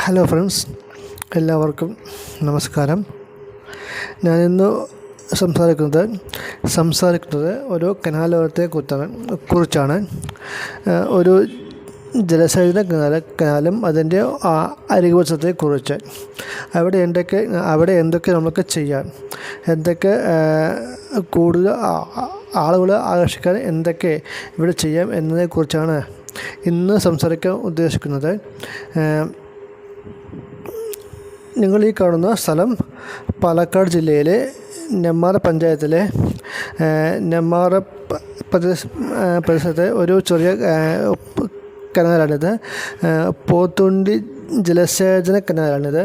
Hello friends എല്ലാവർക്കും നമസ്കാരം. ഞാനിന്ന് സംസാരിക്കുന്നത് സംസാരിക്കുന്നത് ഒരു കനാലോരത്തെ കുറിച്ചാണ്. കുറിച്ചാണ് ഒരു ജലസേചന കനാല കനാലും അതിന്റെ അരികുവശത്തെ കുറിച്ച് അവിടെ എന്തൊക്കെ അവിടെ എന്തൊക്കെ നമുക്ക് ചെയ്യാം എന്തൊക്കെ കൂടുതൽ ആളുകളെ ആകർഷിക്കാൻ എന്തൊക്കെ ഇവിടെ ചെയ്യാം എന്നതിനെക്കുറിച്ചാണ് ഇന്ന് സംസാരിക്കാൻ ഉദ്ദേശിക്കുന്നത് നിങ്ങൾ ഈ കാണുന്ന സ്ഥലം പാലക്കാട് ജില്ലയിലെ നെമ്മാറ പഞ്ചായത്തിലെ നെമ്മാറ പ്രദേശ പ്രദേശത്തെ ഒരു ചെറിയ കനാലാണിത്. പോത്തുണ്ടി ജലസേചന കനാലാണിത്.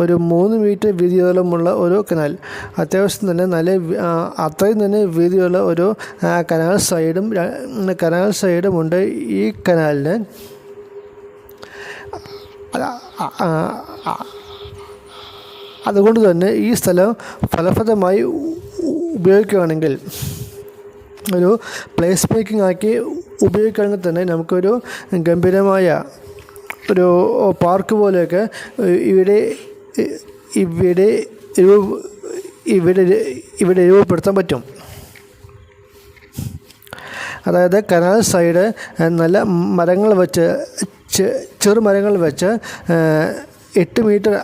ഒരു മൂന്ന് മീറ്റർ വീതിയോളമുള്ള ഒരു കനാൽ. അത്യാവശ്യം തന്നെ നല്ല അത്രയും തന്നെ വീതിയുള്ള ഒരു കനാൽ സൈഡും കനാൽ സൈഡും ഉണ്ട് ഈ കനാലിന്. അതുകൊണ്ട് തന്നെ ഈ സ്ഥലം ഫലപ്രദമായി ഉപയോഗിക്കുകയാണെങ്കിൽ ഒരു പ്ലേസ് മേക്കിംഗ് ആക്കി ഉപയോഗിക്കുകയാണെങ്കിൽ തന്നെ നമുക്കൊരു ഗംഭീരമായ ഒരു പാർക്ക് പോലെയൊക്കെ ഇവിടെ ഇവിടെ ഇവിടെ ഇവിടെ രൂപപ്പെടുത്താൻ പറ്റും. അതായത് കനാൽ സൈഡ് നല്ല മരങ്ങൾ വെച്ച് ചെറു ചെറുമരങ്ങൾ വെച്ച് എട്ട് മീറ്റർ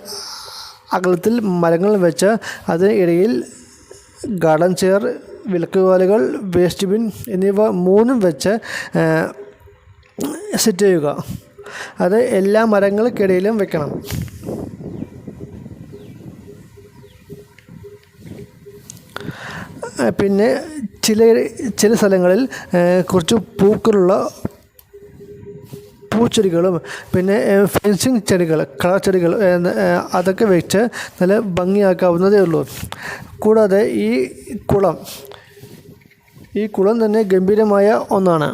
അകലത്തിൽ മരങ്ങൾ വെച്ച് അതിന് ഇടയിൽ ഗാർഡൻ ചെയർ വിളക്കുകാലുകൾ വേസ്റ്റ് ബിൻ എന്നിവ മൂന്നും വെച്ച് സെറ്റ് ചെയ്യുക. അത് എല്ലാ മരങ്ങൾക്കിടയിലും വെക്കണം. പിന്നെ ചില ചില സ്ഥലങ്ങളിൽ കുറച്ച് പൂക്കളുള്ള പൂച്ചെടികളും പിന്നെ ഫെൻസിങ് ചെടികൾ കളർ ചെടികൾ അതൊക്കെ വെച്ച് നല്ല ഭംഗിയാക്കാവുന്നതേ ഉള്ളൂ. കൂടാതെ ഈ കുളം ഈ കുളം തന്നെ ഗംഭീരമായ ഒന്നാണ്.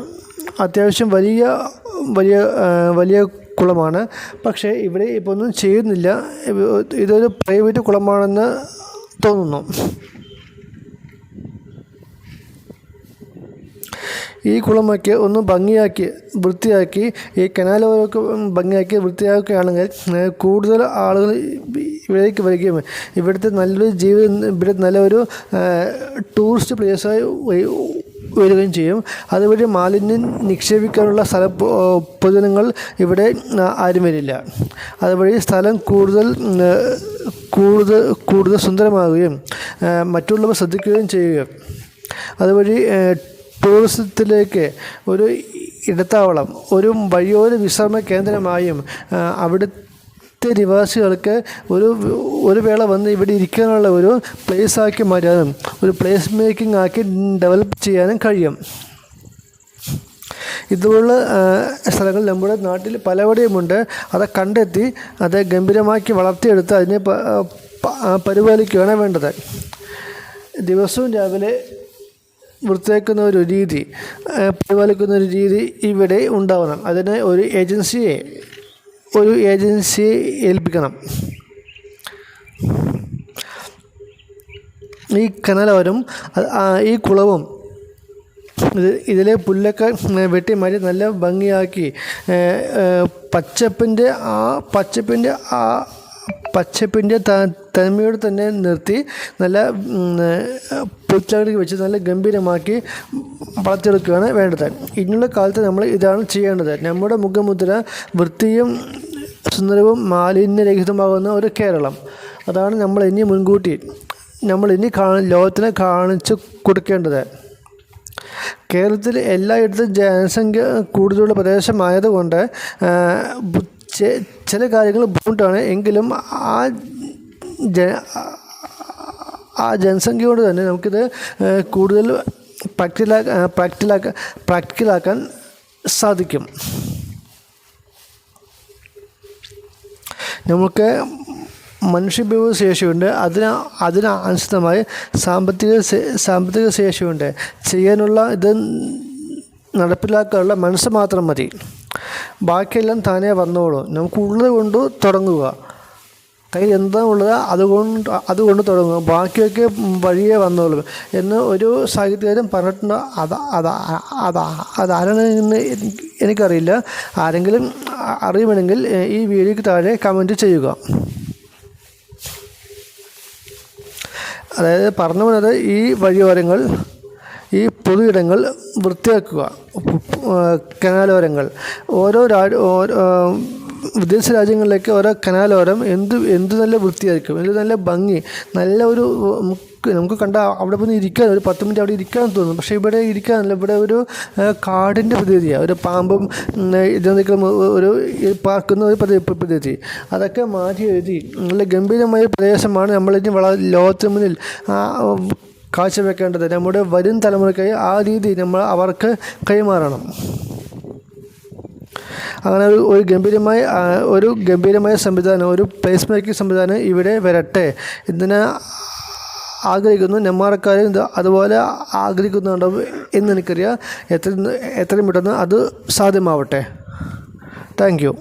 അത്യാവശ്യം വലിയ വലിയ വലിയ കുളമാണ്. പക്ഷേ ഇവിടെ ഇപ്പോൾ ഒന്നും ചെയ്യുന്നില്ല ഇതൊരു പ്രൈവറ്റ് കുളമാണെന്ന് തോന്നുന്നു. ഈ കുളമൊക്കെ ഒന്ന് ഭംഗിയാക്കി വൃത്തിയാക്കി ഈ കനാലുകളൊക്കെ ഭംഗിയാക്കി വൃത്തിയാക്കുകയാണെങ്കിൽ കൂടുതൽ ആളുകൾ ഇവിടേക്ക് വരികയും ഇവിടുത്തെ നല്ലൊരു ജീവിതം ഇവിടെ നല്ലൊരു ടൂറിസ്റ്റ് പ്ലേസായി വരികയും ചെയ്യും. അതുവഴി മാലിന്യം നിക്ഷേപിക്കാനുള്ള സ്ഥല പൊതുജനങ്ങൾ ഇവിടെ ആരും വരില്ല. അതുവഴി സ്ഥലം കൂടുതൽ കൂടുതൽ കൂടുതൽ സുന്ദരമാകുകയും മറ്റുള്ളവർ ശ്രദ്ധിക്കുകയും ചെയ്യുകയും അതുവഴി ടൂറിസത്തിലേക്ക് ഒരു ഇടത്താവളം ഒരു വഴിയോര വിശ്രമ കേന്ദ്രമായും അവിടെ നിവാസികൾക്ക് ഒരു ഒരു വേള വന്ന് ഇവിടെ ഇരിക്കാനുള്ള ഒരു പ്ലേസ് ആക്കി മാറ്റാനും ഒരു പ്ലേസ് മേക്കിംഗ് ആക്കി ഡെവലപ്പ് ചെയ്യാനും കഴിയും. ഇതുപോലുള്ള സ്ഥലങ്ങൾ നമ്മുടെ നാട്ടിൽ പലവിടെയുമുണ്ട്. അത് കണ്ടെത്തി അത് ഗംഭീരമാക്കി വളർത്തിയെടുത്ത് അതിനെ പരിപാലിക്കുകയാണ് വേണ്ടത്. ദിവസവും രാവിലെ വൃത്തിയാക്കുന്ന ഒരു രീതി പരിപാലിക്കുന്ന ഒരു രീതി ഇവിടെ ഉണ്ടാവണം. അതിന് ഒരു ഏജൻസിയെ ഒരു ഏജൻസിയെ ഏൽപ്പിക്കണം. ഈ കനലോരം ഈ കുളവും ഇത് ഇതിലെ പുല്ലൊക്കെ വെട്ടി മാറ്റി നല്ല ഭംഗിയാക്കി പച്ചപ്പിന്റെ ആ പച്ചപ്പിന്റെ ആ പച്ചപ്പിന്റെ തനിമയോട് തന്നെ നിർത്തി നല്ല പുൽച്ചാടി വെച്ച് നല്ല ഗംഭീരമാക്കി വളർത്തിയെടുക്കുകയാണ് വേണ്ടത്. ഇനിയുള്ള കാലത്ത് നമ്മൾ ഇതാണ് ചെയ്യേണ്ടത്. നമ്മുടെ മുഖമുദ്ര വൃത്തിയും സുന്ദരവും മാലിന്യരഹിതമാകുന്ന ഒരു കേരളം. അതാണ് നമ്മൾ ഇനി മുൻകൂട്ടി നമ്മൾ ഇനി കാണ ലോകത്തിന് കാണിച്ചു കൊടുക്കേണ്ടത്. കേരളത്തിൽ എല്ലായിടത്തും ജനസംഖ്യ കൂടുതലുള്ള പ്രദേശമായതുകൊണ്ട് ചില കാര്യങ്ങൾ ബുദ്ധിമുട്ടാണ്. എങ്കിലും ആ ആ ജനസംഖ്യ കൊണ്ട് തന്നെ നമുക്കിത് കൂടുതൽ പ്രാക്ടിക്കലാക്കാൻ പ്രാക്ടിക്കലാക്കാൻ പ്രാക്ടിക്കലാക്കാൻ സാധിക്കും. നമുക്ക് മനുഷ്യവിഭവ ശേഷിയുണ്ട്. അതിന് അതിന് അനുസൃതമായി സാമ്പത്തിക സാമ്പത്തിക ശേഷിയുണ്ട്. ചെയ്യാനുള്ള ഇത് നടപ്പിലാക്കാനുള്ള മനസ്സ് മാത്രം മതി. ബാക്കിയെല്ലാം താനേ വന്നോളൂ. നമുക്കുള്ളത് കൊണ്ട് തുടങ്ങുക. കയ്യിൽ എന്താ ഉള്ളത് അതുകൊണ്ട് അതുകൊണ്ട് തുടങ്ങും. ബാക്കിയൊക്കെ വഴിയേ വന്നോളൂ എന്ന് ഒരു സാഹിത്യകാരൻ പറഞ്ഞിട്ടുണ്ട്. അത് അത് അത് അതാരാണ് എന്ന് എനിക്ക് എനിക്കറിയില്ല. ആരെങ്കിലും അറിയുമെങ്കിൽ ഈ വീഡിയോയ്ക്ക് താഴെ കമന്റ് ചെയ്യുക. അതായത് പറഞ്ഞു വന്നത് ഈ വഴിയോരങ്ങൾ ഈ പൊതുയിടങ്ങൾ വൃത്തിയാക്കുക. കനാലോരങ്ങൾ. ഓരോ രാ വിദേശ രാജ്യങ്ങളിലേക്ക് ഓരോ കനാലോരം എന്ത് എന്ത് നല്ല വൃത്തിയായിരിക്കും എന്ത് നല്ല ഭംഗി നല്ല ഒരു നമുക്ക് കണ്ട അവിടെ പോയി ഇരിക്കാൻ ഒരു പത്ത് മിനിറ്റ് അവിടെ ഇരിക്കാൻ തോന്നും. പക്ഷേ ഇവിടെ ഇരിക്കാനല്ല ഇവിടെ ഒരു കാടിന്റെ പ്രതീതിയാണ് ഒരു പാമ്പും ഇതെന്തെങ്കിലും ഒരു പാർക്കുന്ന ഒരു പ്രതി പ്രതീതി. അതൊക്കെ മാറ്റി എഴുതി. നല്ല ഗംഭീരമായ പ്രദേശമാണ് നമ്മളിനി വള ലോകത്തിന് മുന്നിൽ കാഴ്ചവെക്കേണ്ടത്. നമ്മുടെ വരും തലമുറയ്ക്കായി ആ രീതി നമ്മൾ അവർക്ക് കൈമാറണം. അങ്ങനെ ഒരു ഒരു ഗംഭീരമായ ഒരു ഗംഭീരമായ സംവിധാനം ഒരു പ്ലേസ് മേക്കിംഗ് സംവിധാനം ഇവിടെ വരട്ടെ ഇതിന് ആഗ്രഹിക്കുന്നു. നെന്മാറക്കാരും ഇത് അതുപോലെ എന്ന് എനിക്കറിയാം. എത്ര എത്രയും പെട്ടെന്ന് അത് സാധ്യമാവട്ടെ. Thank you